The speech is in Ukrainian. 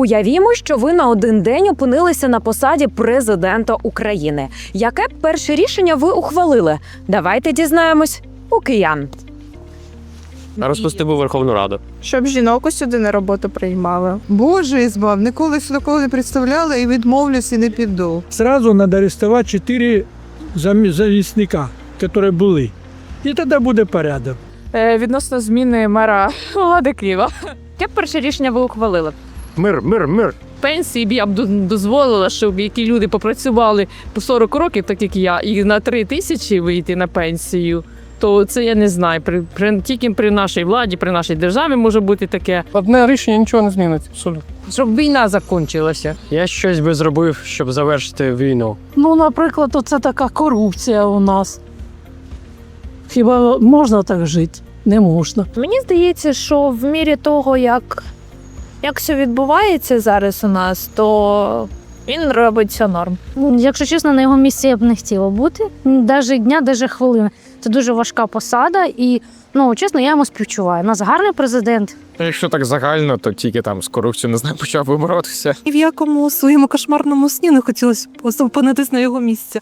Уявімо, що ви на один день опинилися на посаді президента України. Яке б перше рішення ви ухвалили? Давайте дізнаємось у киян. Розпустив би Верховну Раду. Щоб жінок сюди на роботу приймали. Боже, ізбав, ніколи такого не представляла і відмовлюсь і не піду. Сразу надо арестовать чотири замі- замісника, які були. І тоді буде порядок. Е, відносно зміни мера влади Києва. Яке перше рішення ви ухвалили? Мир, мир, мир. пенсії б я б дозволила, щоб які люди попрацювали по 40 років, так як я, і на 3 тисячі вийти на пенсію. То це я не знаю. При, при тільки при нашій владі, при нашій державі може бути таке, Одне рішення нічого не змінить. Абсолютно. щоб війна закінчилася. Я щось би зробив, щоб завершити війну. Ну, наприклад, оце така корупція у нас. Хіба можна так жити? Не можна. Мені здається, що в мірі того, як, як все відбувається зараз у нас, то він робить все норм. Якщо чесно, на його місці я б не хотіла бути. Навіть дня, навіть хвилини. Це дуже важка посада, і ну чесно, я йому співчуваю. У нас гарний президент. Якщо так загально, то тільки там з корупцією не знаю, почав би боротися. І в якому своєму кошмарному сні не хотілося б опинитись на його місці.